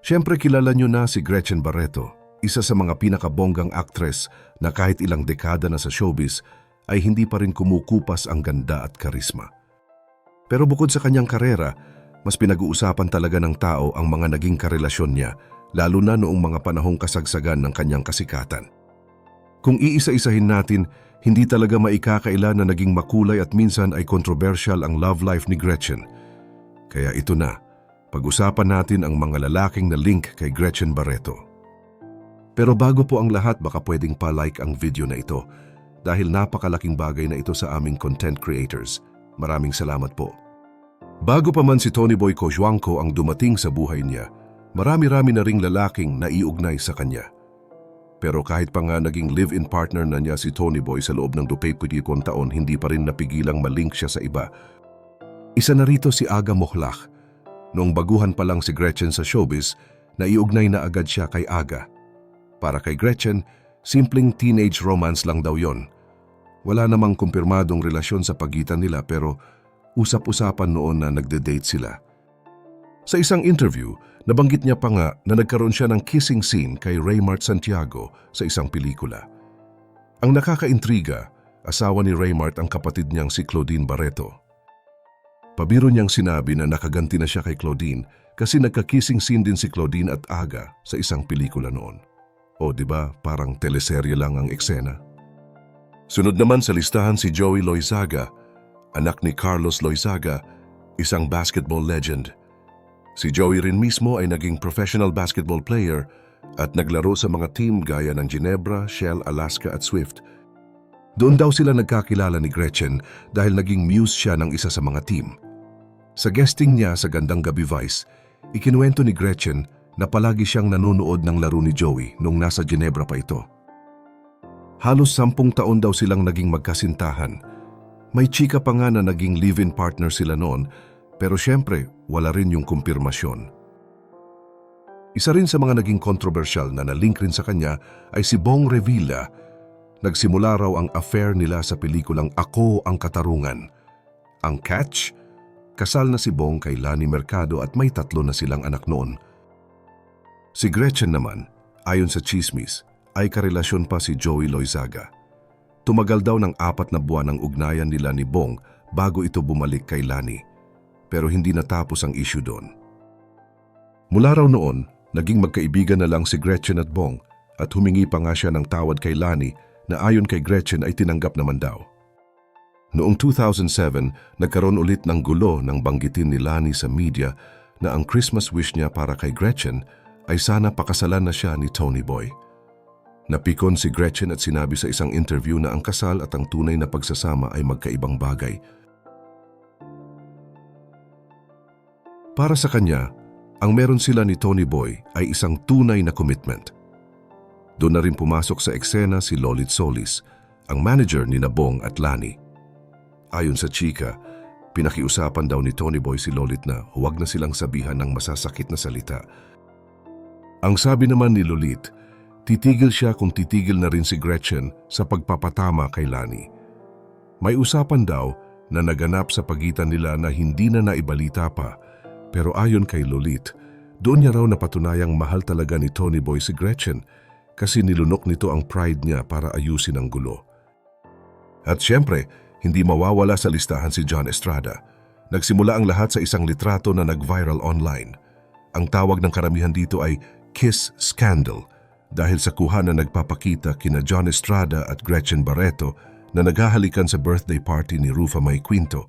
Siyempre kilala nyo na si Gretchen Barreto, isa sa mga pinakabonggang aktres na kahit ilang dekada na sa showbiz ay hindi pa rin kumukupas ang ganda at karisma. Pero bukod sa kanyang karera, mas pinag-uusapan talaga ng tao ang mga naging karelasyon niya, lalo na noong mga panahong kasagsagan ng kanyang kasikatan. Kung iisa-isahin natin, hindi talaga maikakaila na naging makulay at minsan ay controversial ang love life ni Gretchen. Kaya ito na, pag-usapan natin ang mga lalaking na link kay Gretchen Barreto. Pero bago po ang lahat, baka pwedeng pa-like ang video na ito dahil napakalaking bagay na ito sa aming content creators. Maraming salamat po. Bago pa man si Tony Boy Cojuangco ang dumating sa buhay niya, marami-rami na ring lalaking naiugnay sa kanya. Pero kahit pa nga naging live-in partner na niya si Tony Boy sa loob ng dupay-pudikon taon, hindi pa rin napigilang malink siya sa iba. Isa na rito si Aga Mohlach. Noong baguhan pa lang si Gretchen sa showbiz, naiugnay na agad siya kay Aga. Para kay Gretchen, simpleng teenage romance lang daw yon. Wala namang kumpirmadong relasyon sa pagitan nila pero usap-usapan noon na nagde-date sila. Sa isang interview, nabanggit niya pa nga na nagkaroon siya ng kissing scene kay Raymart Santiago sa isang pelikula. Ang nakakaintriga, asawa ni Raymart ang kapatid niyang si Claudine Barreto. Pabiro niyang sinabi na nakaganti na siya kay Claudine kasi nagka-kissing scene din si Claudine at Aga sa isang pelikula noon. O di ba parang teleserye lang ang eksena? Sunod naman sa listahan si Joey Loizaga, anak ni Carlos Loizaga, isang basketball legend. Si Joey rin mismo ay naging professional basketball player at naglaro sa mga team gaya ng Ginebra, Shell, Alaska at Swift. Doon daw sila nagkakilala ni Gretchen dahil naging muse siya ng isa sa mga team. Sa guesting niya sa Gandang Gabi Vice, ikinuwento ni Gretchen na palagi siyang nanonood ng laro ni Joey nung nasa Ginebra pa ito. Halos sampung taon daw silang naging magkasintahan. May chika pa nga na naging live-in partner sila noon, pero syempre wala rin yung kumpirmasyon. Isa rin sa mga naging kontrobersyal na nalink rin sa kanya ay si Bong Revilla. Nagsimula raw ang affair nila sa pelikulang Ako ang Katarungan. Ang catch? Kasal na si Bong kay Lani Mercado at may tatlo na silang anak noon. Si Gretchen naman, ayon sa chismis, ay karelasyon pa si Joey Loizaga. Tumagal daw ng apat na buwan ang ugnayan nila ni Bong bago ito bumalik kay Lani. Pero hindi natapos ang issue doon. Mula raw noon, naging magkaibigan na lang si Gretchen at Bong at humingi pa nga siya ng tawad kay Lani na ayon kay Gretchen ay tinanggap naman daw. Noong 2007, nagkaroon ulit ng gulo nang banggitin ni Lani sa media na ang Christmas wish niya para kay Gretchen ay sana pakasalan na siya ni Tony Boy. Napikon si Gretchen at sinabi sa isang interview na ang kasal at ang tunay na pagsasama ay magkaibang bagay. Para sa kanya, ang meron sila ni Tony Boy ay isang tunay na commitment. Doon na rin pumasok sa eksena si Lolit Solis, ang manager ni Nabong at Lani. Ayon sa chika, pinakiusapan daw ni Tony Boy si Lolit na huwag na silang sabihan ng masasakit na salita. Ang sabi naman ni Lolit, titigil siya kung titigil na rin si Gretchen sa pagpapatama kay Lani. May usapan daw na naganap sa pagitan nila na hindi na naibalita pa pero ayon kay Lolit, doon niya raw napatunayang mahal talaga ni Tony Boy si Gretchen kasi nilunok nito ang pride niya para ayusin ang gulo. At siyempre, hindi mawawala sa listahan si John Estrada. Nagsimula ang lahat sa isang litrato na nag-viral online. Ang tawag ng karamihan dito ay Kiss Scandal dahil sa kuha na nagpapakita kina John Estrada at Gretchen Barreto na naghahalikan sa birthday party ni Rufa May Quinto.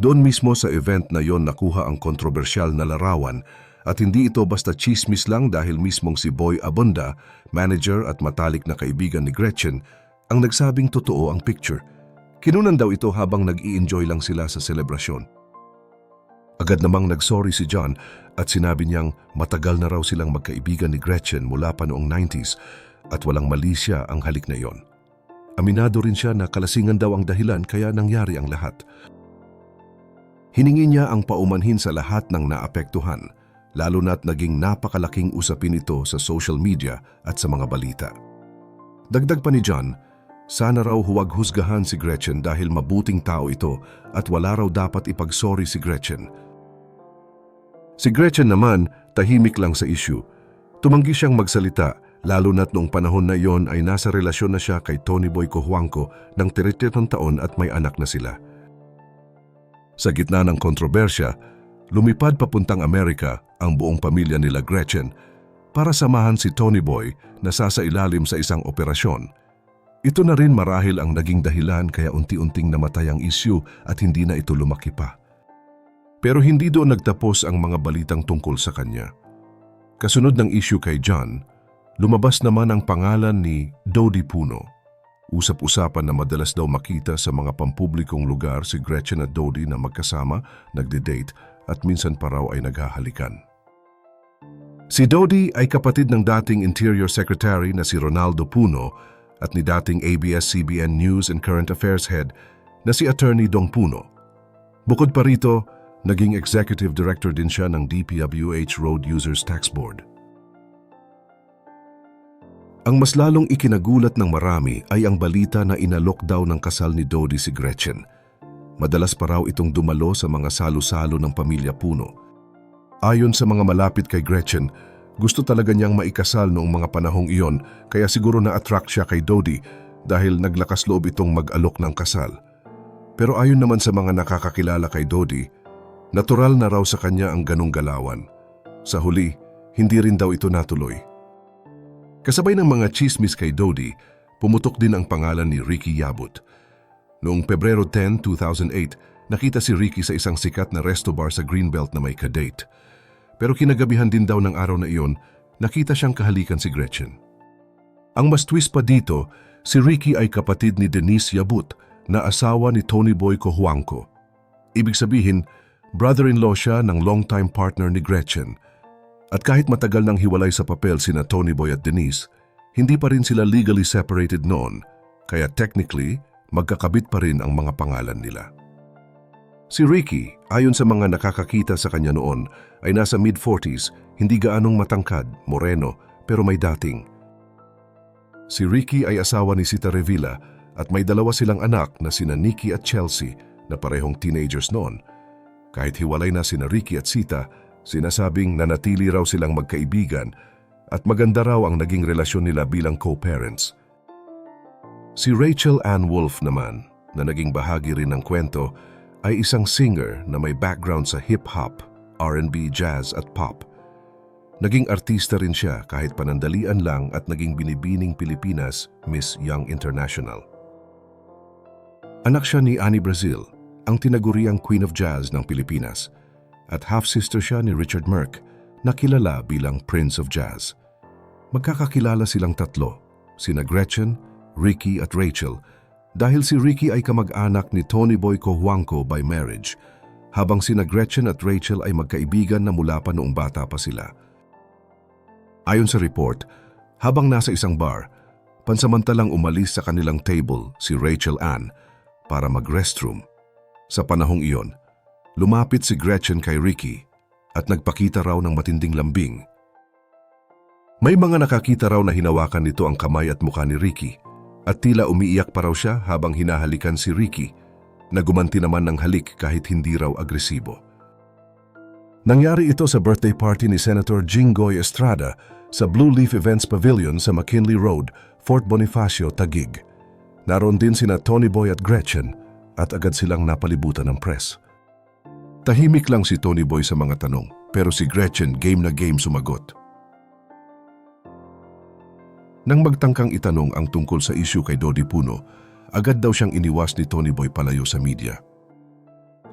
Doon mismo sa event na yon nakuha ang kontrobersyal na larawan at hindi ito basta chismis lang dahil mismong si Boy Abunda, manager at matalik na kaibigan ni Gretchen, ang nagsabing totoo ang picture. Kinunan daw ito habang nag-i-enjoy lang sila sa selebrasyon. Agad namang nagsorry si John at sinabi niyang matagal na raw silang magkaibigan ni Gretchen mula pa noong 90s at walang mali siya ang halik na yon. Aminado rin siya na kalasingan daw ang dahilan kaya nangyari ang lahat. Hiningi niya ang paumanhin sa lahat ng naapektuhan, lalo na't naging napakalaking usapin ito sa social media at sa mga balita. Dagdag pa ni John, sana raw huwag husgahan si Gretchen dahil mabuting tao ito at wala raw dapat ipagsorry si Gretchen. Si Gretchen naman tahimik lang sa issue. Tumanggi siyang magsalita, lalo na't noong panahon na iyon ay nasa relasyon na siya kay Tony Boy Cojuangco ng 33 taon at may anak na sila. Sa gitna ng kontrobersya, lumipad papuntang Amerika ang buong pamilya nila Gretchen para samahan si Tony Boy na sasailalim sa isang operasyon. Ito na rin marahil ang naging dahilan kaya unti-unting namatay ang issue at hindi na ito lumaki pa. Pero hindi doon nagtapos ang mga balitang tungkol sa kanya. Kasunod ng issue kay John, lumabas naman ang pangalan ni Dodi Puno. Usap-usapan na madalas daw makita sa mga pampublikong lugar si Gretchen at Dodi na magkasama, nagde-date at minsan pa raw ay naghahalikan. Si Dodi ay kapatid ng dating Interior Secretary na si Ronaldo Puno at ni dating ABS-CBN News and Current Affairs Head na si Attorney Dong Puno. Bukod pa rito, naging Executive Director din siya ng DPWH Road Users Tax Board. Ang mas lalong ikinagulat ng marami ay ang balita na inalok daw ng kasal ni Dodi si Gretchen. Madalas pa raw itong dumalo sa mga salo-salo ng pamilya Puno. Ayon sa mga malapit kay Gretchen, gusto talaga niyang maikasal noong mga panahong iyon kaya siguro na-attract siya kay Dodi dahil naglakas loob itong mag-alok ng kasal. Pero ayon naman sa mga nakakakilala kay Dodi, natural na raw sa kanya ang ganong galawan. Sa huli, hindi rin daw ito natuloy. Kasabay ng mga chismis kay Dodi, pumutok din ang pangalan ni Ricky Yabut. Noong Pebrero 10, 2008, nakita si Ricky sa isang sikat na resto bar sa Greenbelt na may kadate. Pero kinagabihan din daw ng araw na iyon, nakita siyang kahalikan si Gretchen. Ang mas twist pa dito, si Ricky ay kapatid ni Denise Yabut na asawa ni Tony Boy Cojuangco. Ibig sabihin, brother-in-law siya ng longtime partner ni Gretchen. At kahit matagal nang hiwalay sa papel sina Tony Boy at Denise, hindi pa rin sila legally separated noon, kaya technically, magkakabit pa rin ang mga pangalan nila. Si Ricky, ayon sa mga nakakakita sa kanya noon, ay nasa mid-40s, hindi gaanong matangkad, moreno, pero may dating. Si Ricky ay asawa ni Sita Revilla at may dalawa silang anak na sina Nikki at Chelsea na parehong teenagers noon. Kahit hiwalay na sina Ricky at Sita, sinasabing nanatili raw silang magkaibigan at maganda raw ang naging relasyon nila bilang co-parents. Si Rachel Ann Wolf naman, na naging bahagi rin ng kwento, ay isang singer na may background sa hip-hop, R&B, jazz at pop. Naging artista rin siya kahit panandalian lang at naging binibining Pilipinas Miss Young International. Anak siya ni Annie Brazil, ang tinaguriang Queen of Jazz ng Pilipinas, at half-sister siya ni Richard Merck, na kilala bilang Prince of Jazz. Magkakakilala silang tatlo, sina Gretchen, Ricky at Rachel, dahil si Ricky ay kamag-anak ni Tony Boy Cojuangco by marriage, habang sina Gretchen at Rachel ay magkaibigan na mula pa noong bata pa sila. Ayon sa report, habang nasa isang bar, pansamantalang umalis sa kanilang table si Rachel Ann para mag-restroom. Sa panahong iyon, lumapit si Gretchen kay Ricky at nagpakita raw ng matinding lambing. May mga nakakita raw na hinawakan nito ang kamay at mukha ni Ricky at tila umiiyak pa raw siya habang hinahalikan si Ricky na gumanti naman ng halik kahit hindi raw agresibo. Nangyari ito sa birthday party ni Senator Jinggoy Estrada sa Blue Leaf Events Pavilion sa McKinley Road, Fort Bonifacio, Taguig. Naroon din sina Tony Boy at Gretchen at agad silang napalibutan ng press. Tahimik lang si Tony Boy sa mga tanong pero si Gretchen game na game sumagot. Nang magtangkang itanong ang tungkol sa issue kay Dodi Puno, agad daw siyang iniwas ni Tony Boy palayo sa media.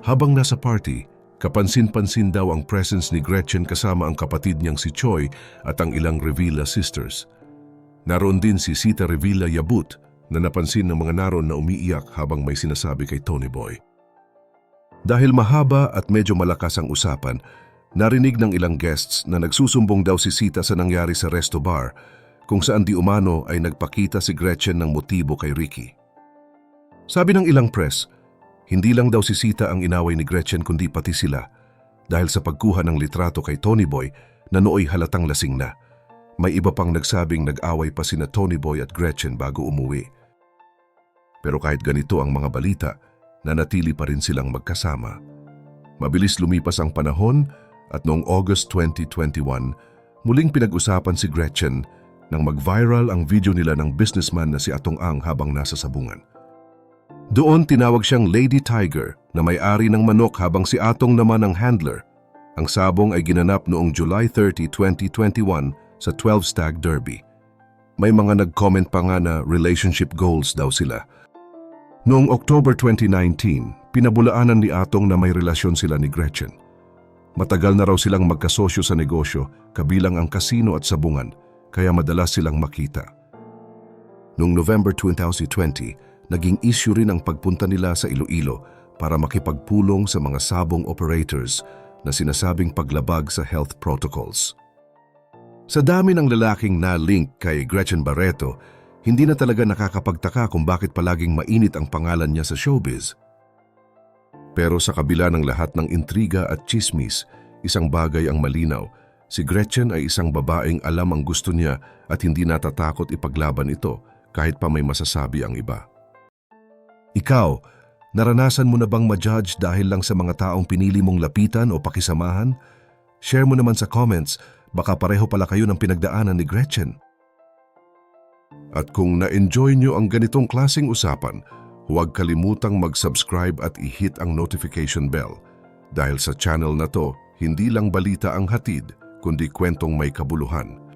Habang nasa party, kapansin-pansin daw ang presence ni Gretchen kasama ang kapatid niyang si Choi at ang ilang Revilla sisters. Naroon din si Sita Revilla Yabut na napansin ng mga naroon na umiiyak habang may sinasabi kay Tony Boy. Dahil mahaba at medyo malakas ang usapan, narinig ng ilang guests na nagsusumbong daw si Sita sa nangyari sa resto bar kung saan di umano ay nagpakita si Gretchen ng motibo kay Ricky. Sabi ng ilang press, hindi lang daw si Sita ang inaway ni Gretchen kundi pati sila dahil sa pagkuha ng litrato kay Tony Boy na nooy halatang lasing na. May iba pang nagsabing nag-away pa sina Tony Boy at Gretchen bago umuwi. Pero kahit ganito ang mga balita, nanatili pa rin silang magkasama. Mabilis lumipas ang panahon At noong August 2021, muling pinag-usapan si Gretchen nang mag-viral ang video nila ng businessman na si Atong Ang habang nasa sabungan. Doon tinawag siyang Lady Tiger na may-ari ng manok habang si Atong naman ang handler. Ang sabong ay ginanap noong July 30, 2021 sa 12 Stag Derby. May mga nag-comment pa nga na relationship goals daw sila. Noong October 2019, pinabulaanan ni Atong na may relasyon sila ni Gretchen. Matagal na raw silang magkasosyo sa negosyo, kabilang ang kasino at sabungan, kaya madalas silang makita. Noong November 2020, naging issue rin ang pagpunta nila sa Iloilo para makipagpulong sa mga sabong operators na sinasabing paglabag sa health protocols. Sa dami ng lalaking na-link kay Gretchen Barreto, hindi na talaga nakakapagtaka kung bakit palaging mainit ang pangalan niya sa showbiz. Pero sa kabila ng lahat ng intriga at chismis, isang bagay ang malinaw. Si Gretchen ay isang babaeng alam ang gusto niya at hindi natatakot ipaglaban ito kahit pa may masasabi ang iba. Ikaw, naranasan mo na bang ma-judge dahil lang sa mga taong pinili mong lapitan o pakisamahan? Share mo naman sa comments, baka pareho pala kayo ng pinagdaanan ni Gretchen. At kung na-enjoy nyo ang ganitong klasing usapan, huwag kalimutang mag-subscribe at i-hit ang notification bell. Dahil sa channel na to, hindi lang balita ang hatid, kundi kwentong may kabuluhan.